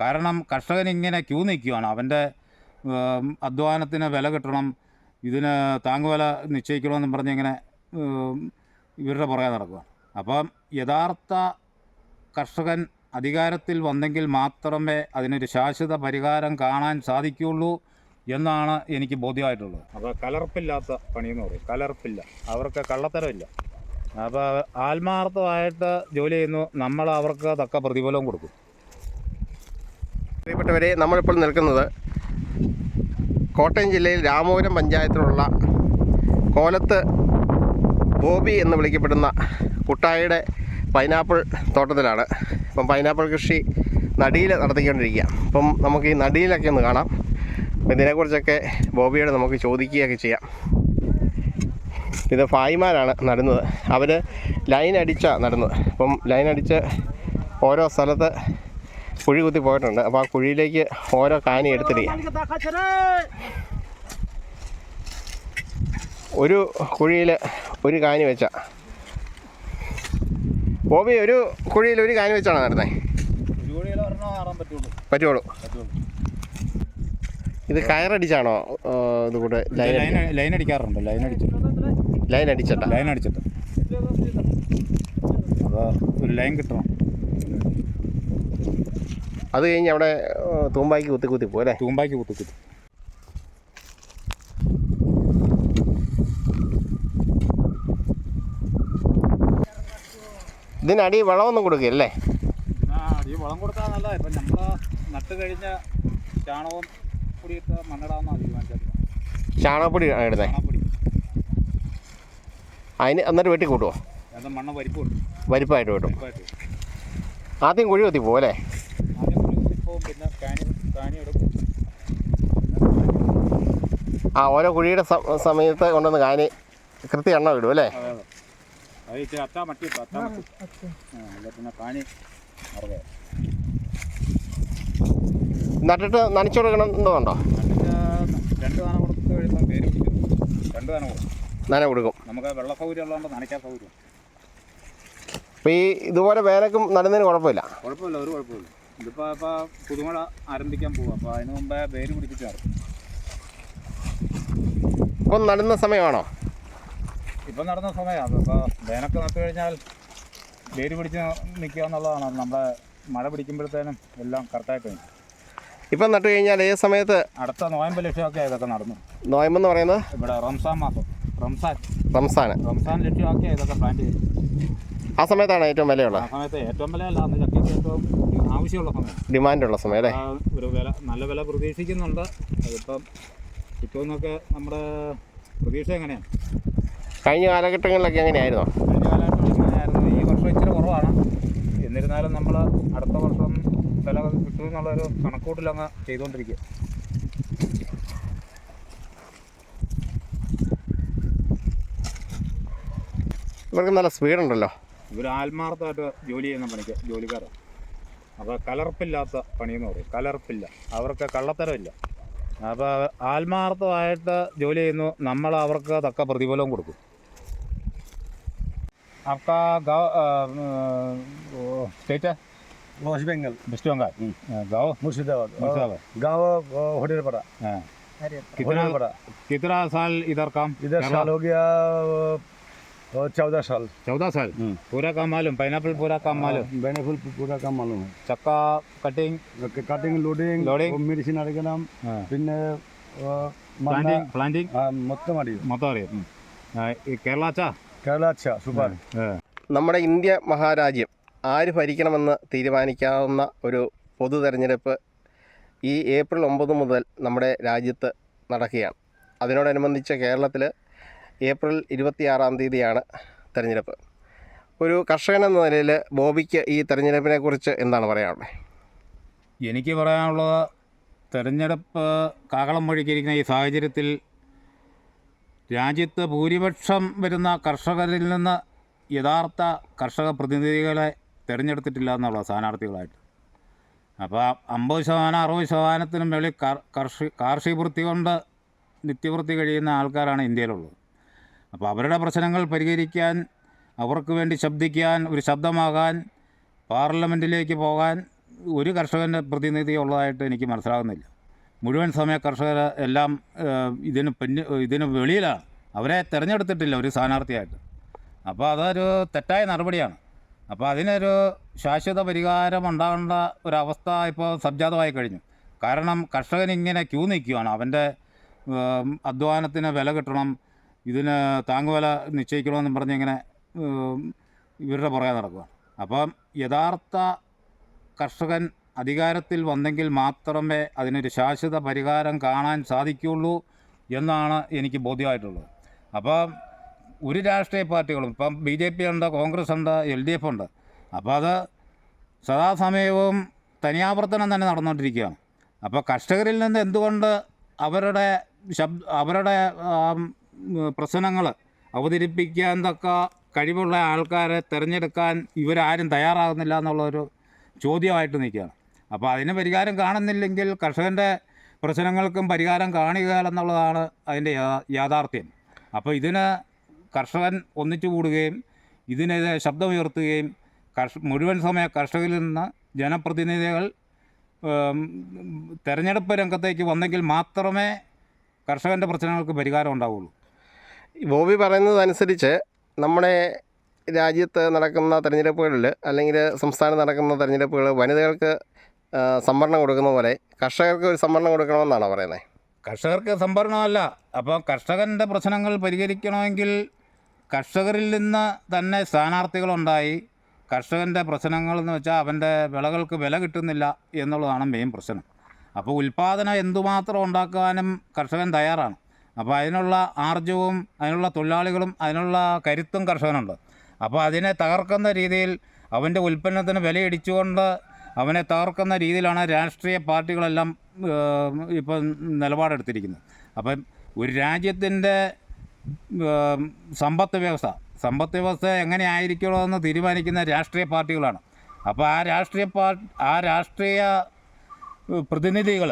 കാരണം കർഷകൻ ഇങ്ങനെ ക്യൂ നിൽക്കുകയാണ്. അവന്റെ അധ്വാനത്തിന് വില കിട്ടണം ഇതിന് താങ്ങുവില നിശ്ചയിക്കണമെന്നും പറഞ്ഞ് ഇങ്ങനെ ഇവരുടെ പുറകെ നടക്കുകയാണ്. അപ്പം യഥാർത്ഥ കർഷകൻ അധികാരത്തിൽ വന്നെങ്കിൽ മാത്രമേ അതിനൊരു ശാശ്വത പരിഹാരം കാണാൻ സാധിക്കുകയുള്ളൂ എന്നാണ് എനിക്ക് ബോധ്യമായിട്ടുള്ളത്. അപ്പോൾ കലർപ്പില്ലാത്ത പണിയെന്ന് പറയും. കലർപ്പില്ല. അവർക്ക് കള്ളത്തരമില്ല. അപ്പോൾ ആത്മാർത്ഥമായിട്ട് ജോലി ചെയ്യുന്നു. നമ്മൾ അവർക്ക് തക്ക പ്രതിഫലവും കൊടുക്കും. പ്രിയപ്പെട്ടവരെ നമ്മളിപ്പോൾ നിൽക്കുന്നത് കോട്ടയം ജില്ലയിൽ രാമപുരം പഞ്ചായത്തിലുള്ള കോലത്ത് ബോബി എന്ന് വിളിക്കപ്പെടുന്ന കുട്ടായിയുടെ പൈനാപ്പിൾ തോട്ടത്തിലാണ്. ഇപ്പം പൈനാപ്പിൾ കൃഷി നടിയിൽ നടത്തിക്കൊണ്ടിരിക്കുക അപ്പം നമുക്ക് ഈ നടിയിലൊക്കെ ഒന്ന് കാണാം. ഇതിനെക്കുറിച്ചൊക്കെ ബോബിയോട് നമുക്ക് ചോദിക്കുകയൊക്കെ ചെയ്യാം. ഇത് ഫായിമാരാണ് നടുന്നത്. അവർ ലൈൻ അടിച്ചാണ് നടുന്നത്. അപ്പം ലൈൻ അടിച്ച് ഓരോ സ്ഥലത്ത് കുഴി കുത്തി പോയിട്ടുണ്ട്. അപ്പോൾ ആ കുഴിയിലേക്ക് ഓരോ കാനി എടുത്തിരിക്കും ഒരു കുഴിയിൽ ഒരു കാനി വെച്ച. ബോബി ഒരു കുഴിയിൽ ഒരു കാനി വെച്ചാണ് നടന്നേ? പറ്റുള്ളൂ. ഇത് കയറടിച്ചാണോ ഇത് കൂടെ ലൈൻ അടിക്കാറുണ്ട്. ലൈൻ അടിച്ചിട്ട്. ലൈൻ അടിച്ചിട്ടാ? ലൈൻ അടിച്ചിട്ട്. അപ്പോൾ ഒരു ലൈൻ കിട്ടണം. അത് കഴിഞ്ഞ് അവിടെ തൂമ്പാക്കി കുത്തി കുത്തി പോലെ തൂമ്പാക്കി കുത്തി കുത്തി. ഇതിനടി വളമൊന്നും കൊടുക്കില്ലേ വളം കൊടുത്താൽ നല്ലതാ. ഇപ്പം നമ്മൾ നട്ട് കഴിഞ്ഞ ചാണകവും പൊടിയിട്ട് മണ്ണിടാമെന്നാണ് തീരുമാനിച്ചത് ചാണകപ്പൊടി ഇടുന്നേ? ഇടുന്നത് ചാണകപ്പൊടി. അതിന് എന്നിട്ട് വെട്ടി കൂട്ടുമോ അത് മണ്ണ് പരിപ്പ് കൊടുക്കും വെട്ടും. പരിപ്പായിട്ട് ആദ്യം കുഴി കുത്തി പോലെ ആദ്യം പൊടി കുത്തിപ്പോവും പിന്നെ കാനി കാനി എടുക്കും ആ ഓരോ കുഴിയുടെ സമയത്ത് കൊണ്ടുവന്ന് കാനി കൃത്യ എണ്ണ ഇടും അല്ലേ? അതെ അതെ. അത് ഇച്ചിരി അത്താ മട്ടി ഇട്ടു അത്താ മട്ടി. ആ അല്ല പിന്നെ കാനി അറുപത് നട്ടിട്ട് നനച്ചു രണ്ട് കൊടുത്ത് പേര് പിടിക്കും. രണ്ട് ദാനം കൊടുക്കും. നന കൊടുക്കും. നമുക്ക് വെള്ള സൗകര്യം ഉള്ളതുകൊണ്ട് നനയ്ക്കാൻ സൗകര്യം. അപ്പോൾ ഈ ഇതുപോലെ വേനക്കും നടുന്നതിന് കുഴപ്പമില്ല. കുഴപ്പമില്ല ഒരു കുഴപ്പമില്ല. ഇതിപ്പോൾ ഇപ്പോൾ പുതുമഴ ആരംഭിക്കാൻ പോവാ. അപ്പോൾ അതിന് മുമ്പേ വേര് പിടിപ്പിച്ച് നടക്കും ഇപ്പം നടുന്ന സമയമാണോ? ഇപ്പം നടന്ന സമയമാണ് ഇപ്പോൾ വേനൊക്കെ നട്ടു കഴിഞ്ഞാൽ വേര് പിടിച്ച് നിൽക്കുക എന്നുള്ളതാണ്. നമ്മുടെ മഴ പിടിക്കുമ്പോഴത്തേനും എല്ലാം കറക്റ്റായിട്ട് നിൽക്കും. ഇപ്പം നട്ടു കഴിഞ്ഞാൽ ഏത് സമയത്ത്? അടുത്ത നോയമ്പ് ലക്ഷ്യമൊക്കെ ഇതൊക്കെ നടന്നു. നോയമ്പെന്ന് പറയുന്നത്? ഇവിടെ റംസാൻ മാസം. റംസാൻ. റംസാൻ. റംസാൻ ലക്ഷ്യമാക്കി ഇതൊക്കെ പ്ലാന്റ് ചെയ്തു. ആ സമയത്താണ് ഏറ്റവും വിലയുള്ളത്. ആ സമയത്ത് ഏറ്റവും വിലയല്ല. അന്ന് ചക്കയ്ക്ക് ഏറ്റവും ആവശ്യമുള്ള സമയം. ഡിമാൻഡുള്ള സമയം അല്ലേ? ഒരു വില നല്ല വില പ്രതീക്ഷിക്കുന്നുണ്ട്. അതിപ്പം കിട്ടുമെന്നൊക്കെ നമ്മുടെ പ്രതീക്ഷ എങ്ങനെയാണ് കഴിഞ്ഞ കാലഘട്ടങ്ങളിലൊക്കെ എങ്ങനെയായിരുന്നു? കഴിഞ്ഞ കാലഘട്ടങ്ങളിൽ എങ്ങനെയായിരുന്നു? ഈ വർഷം ഇച്ചിരി കുറവാണ്. എന്നിരുന്നാലും നമ്മൾ അടുത്ത വർഷം വില കിട്ടുമെന്നുള്ളൊരു കണക്കൂട്ടിലങ്ങ് ചെയ്തുകൊണ്ടിരിക്കുക. ഇവർക്ക് നല്ല സ്പീഡുണ്ടല്ലോ ഇവർ ആത്മാർത്ഥമായിട്ട് ജോലി ചെയ്യുന്ന പണിക്ക് ജോലിക്കാരാണ്. അപ്പോൾ കലർപ്പില്ലാത്ത പണിയെന്ന് പറയും കലർപ്പില്ല അവർക്ക് കള്ളത്തരമില്ല അപ്പോൾ ആത്മാർത്ഥമായിട്ട് ജോലി ചെയ്യുന്നു നമ്മൾ അവർക്ക് തക്ക പ്രതിഫലവും കൊടുക്കും आपका गाँव स्टेट है वेस्ट बंगाल वेस्ट बंगाल गाँव मुर्शिदाबाद मुर्शिदाबाद गाँव होटलपड़ा हाँ कितना होटलपड़ा कितना साल इधर काम इधर कर साल हो गया चौदह साल चौदह साल पूरा काम मालूम पाइनएप्पल पूरा काम मालूम बेनिफुल पूरा काम मालूम है चक्का cutting cutting loading Loading. Medicine അടിക്കണം हाँ, പിന്നെ ആ, മണ്ണ പ്ലാന്റിംഗ് പ്ലാന്റിംഗ് ആ, മൊത്തം അറിയും മൊത്തം അറിയാം ആ, ഈ കേരള അച്ഛാ കേരള അച്ഛ സൂപ്പർ നമ്മുടെ ഇന്ത്യ മഹാരാജ്യം ആര് ഭരിക്കണമെന്ന് തീരുമാനിക്കാവുന്ന ഒരു പൊതു തെരഞ്ഞെടുപ്പ് ഈ ഏപ്രിൽ ഒമ്പത് മുതൽ നമ്മുടെ രാജ്യത്ത് നടക്കുകയാണ് അതിനോടനുബന്ധിച്ച് കേരളത്തിൽ ഏപ്രിൽ ഇരുപത്തിയാറാം തീയതിയാണ് തിരഞ്ഞെടുപ്പ്. ഒരു കർഷകൻ എന്ന നിലയിൽ ബോബിക്ക് ഈ തെരഞ്ഞെടുപ്പിനെ കുറിച്ച് എന്താണ് പറയാനുള്ളത്? എനിക്ക് പറയാനുള്ളത് തെരഞ്ഞെടുപ്പ് കാകളം വഴിക്കിരിക്കുന്ന ഈ സാഹചര്യത്തിൽ രാജ്യത്ത് ഭൂരിപക്ഷം വരുന്ന കർഷകരിൽ നിന്ന് യഥാർത്ഥ കർഷക പ്രതിനിധികളെ തിരഞ്ഞെടുത്തിട്ടില്ല എന്നുള്ള സ്ഥാനാർത്ഥികളായിട്ട്. അപ്പോൾ അമ്പത് ശതമാനം അറുപത് ശതമാനത്തിനും മേളിൽ കാർ കർഷി കാർഷിക വൃത്തി കൊണ്ട് നിത്യവൃത്തി കഴിയുന്ന ആൾക്കാരാണ് ഇന്ത്യയിലുള്ളത്. അപ്പോൾ അവരുടെ പ്രശ്നങ്ങൾ പരിഹരിക്കാൻ അവർക്ക് വേണ്ടി ശബ്ദിക്കാൻ ഒരു ശബ്ദമാകാൻ പാർലമെന്റിലേക്ക് പോകാൻ ഒരു കർഷകന്റെ പ്രതിനിധി ഉള്ളതായിട്ട് എനിക്ക് മനസ്സിലാകുന്നില്ല. മുഴുവൻ സമയ കർഷകർ എല്ലാം ഇതിന് പിന്നെ ഇതിന് വെളിയിലാണ്. അവരെ തിരഞ്ഞെടുത്തിട്ടില്ല ഒരു സ്ഥാനാർത്ഥിയായിട്ട്. അപ്പോൾ അതൊരു തെറ്റായ നടപടിയാണ്. അപ്പോൾ അതിനൊരു ശാശ്വത പരിഹാരം ഉണ്ടാകേണ്ട ഒരവസ്ഥ ഇപ്പോൾ സംജാതമായി കഴിഞ്ഞു. കാരണം കർഷകൻ ഇങ്ങനെ ക്യൂ നിൽക്കുകയാണ് അവന്റെ അധ്വാനത്തിന് വില കിട്ടണം ഇതിന് താങ്ങുവില നിശ്ചയിക്കണമെന്നും പറഞ്ഞ് ഇങ്ങനെ ഏം, ഇവരുടെ പുറകെ നടക്കുകയാണ് അപ്പം യഥാർത്ഥ കർഷകൻ അധികാരത്തിൽ വന്നെങ്കിൽ മാത്രമേ അതിനൊരു ശാശ്വത പരിഹാരം കാണാൻ സാധിക്കുകയുള്ളൂ എന്നാണ് എനിക്ക് ബോധ്യമായിട്ടുള്ളത്. അപ്പം ഒരു രാഷ്ട്രീയ പാർട്ടികളും ഇപ്പം ബി ജെ പി ഉണ്ട് കോൺഗ്രസ് ഉണ്ട് എൽ ഡി എഫ് ഉണ്ട്. അപ്പോൾ അത് സദാസമയവും തനിയാവർത്തനം തന്നെ നടന്നുകൊണ്ടിരിക്കുകയാണ്. അപ്പോൾ കർഷകരിൽ നിന്ന് എന്തുകൊണ്ട് അവരുടെ ശബ്ദ അവരുടെ പ്രശ്നങ്ങൾ അവതരിപ്പിക്കാൻ തക്ക കഴിവുള്ള ആൾക്കാരെ തിരഞ്ഞെടുക്കാൻ ഇവരാരും തയ്യാറാകുന്നില്ല എന്നുള്ളൊരു ചോദ്യമായിട്ട് നിൽക്കുകയാണ്. അപ്പോൾ അതിന് പരിഹാരം കാണുന്നില്ലെങ്കിൽ കർഷകന്റെ പ്രശ്നങ്ങൾക്കും പരിഹാരം കാണുക എന്നുള്ളതാണ് അതിന്റെ യാഥാർത്ഥ്യം. അപ്പോൾ ഇതിന് കർഷകൻ ഒന്നിച്ചു കൂടുകയും ഇതിനെതിരെ ശബ്ദമുയർത്തുകയും കർഷ മുഴുവൻ സമയ കർഷകരിൽ നിന്ന് ജനപ്രതിനിധികൾ തെരഞ്ഞെടുപ്പ് രംഗത്തേക്ക് വന്നെങ്കിൽ മാത്രമേ കർഷകന്റെ പ്രശ്നങ്ങൾക്ക് പരിഹാരം ഉണ്ടാവുള്ളൂ. ബോബി പറയുന്നതനുസരിച്ച് നമ്മുടെ രാജ്യത്ത് നടക്കുന്ന തെരഞ്ഞെടുപ്പുകളിൽ അല്ലെങ്കിൽ സംസ്ഥാനം നടക്കുന്ന തെരഞ്ഞെടുപ്പുകൾ വനിതകൾക്ക് സംവരണം കൊടുക്കുന്ന പോലെ കർഷകർക്ക് ഒരു സംവരണം കൊടുക്കണമെന്നാണോ പറയുന്നത് കർഷകർക്ക് സംവരണമല്ല. അപ്പോൾ കർഷകന്റെ പ്രശ്നങ്ങൾ പരിഹരിക്കണമെങ്കിൽ കർഷകരിൽ നിന്ന് തന്നെ സ്ഥാനാർത്ഥികളുണ്ടായി. കർഷകന്റെ പ്രശ്നങ്ങൾ എന്ന് വെച്ചാൽ അവന്റെ വിളകൾക്ക് വില കിട്ടുന്നില്ല എന്നുള്ളതാണ് മെയിൻ പ്രശ്നം. അപ്പോൾ ഉൽപ്പാദനം എന്തുമാത്രം ഉണ്ടാക്കാനും കർഷകൻ തയ്യാറാണ്. അപ്പോൾ അതിനുള്ള ആർജവും അതിനുള്ള തൊഴിലാളികളും അതിനുള്ള കരുത്തും കർഷകനുണ്ട്. അപ്പോൾ അതിനെ തകർക്കുന്ന രീതിയിൽ അവന്റെ ഉൽപ്പന്നത്തിന് വിലയിടിച്ചുകൊണ്ട് അവനെ തകർക്കുന്ന രീതിയിലാണ് രാഷ്ട്രീയ പാർട്ടികളെല്ലാം ഇപ്പം നിലപാടെടുത്തിരിക്കുന്നത്. അപ്പം ഒരു രാജ്യത്തിന്റെ സമ്പത്ത് വ്യവസ്ഥ സമ്പത്ത് വ്യവസ്ഥ എങ്ങനെ ആയിരിക്കണമെന്ന് തീരുമാനിക്കുന്ന രാഷ്ട്രീയ പാർട്ടികളാണ്. അപ്പോൾ ആ രാഷ്ട്രീയ പാർ ആ രാഷ്ട്രീയ പ്രതിനിധികൾ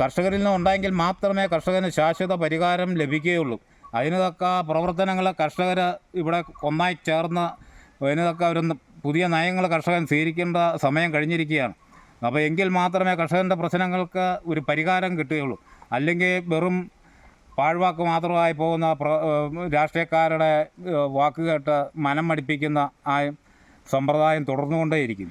കർഷകരിൽ നിന്ന് ഉണ്ടായെങ്കിൽ മാത്രമേ കർഷകന് ശാശ്വത പരിഹാരം ലഭിക്കുകയുള്ളൂ. അതിനൊക്കെ പ്രവർത്തനങ്ങൾ കർഷകർ ഇവിടെ ഒന്നായി ചേർന്ന് അതിനൊക്കെ ഒരു പുതിയ നയങ്ങൾ കർഷകൻ സ്വീകരിക്കേണ്ട സമയം കഴിഞ്ഞിരിക്കുകയാണ്. അപ്പോൾ എങ്കിൽ മാത്രമേ കർഷകന്റെ പ്രശ്നങ്ങൾക്ക് ഒരു പരിഹാരം കിട്ടുകയുള്ളൂ. അല്ലെങ്കിൽ വെറും പാഴ്വാക്ക് മാത്രമായി പോകുന്ന രാഷ്ട്രീയക്കാരുടെ വാക്കുകേട്ട് വാക്ക് കേട്ട് മനം മടിപ്പിക്കുന്ന ആ സമ്പ്രദായം തുടർന്നുകൊണ്ടേയിരിക്കും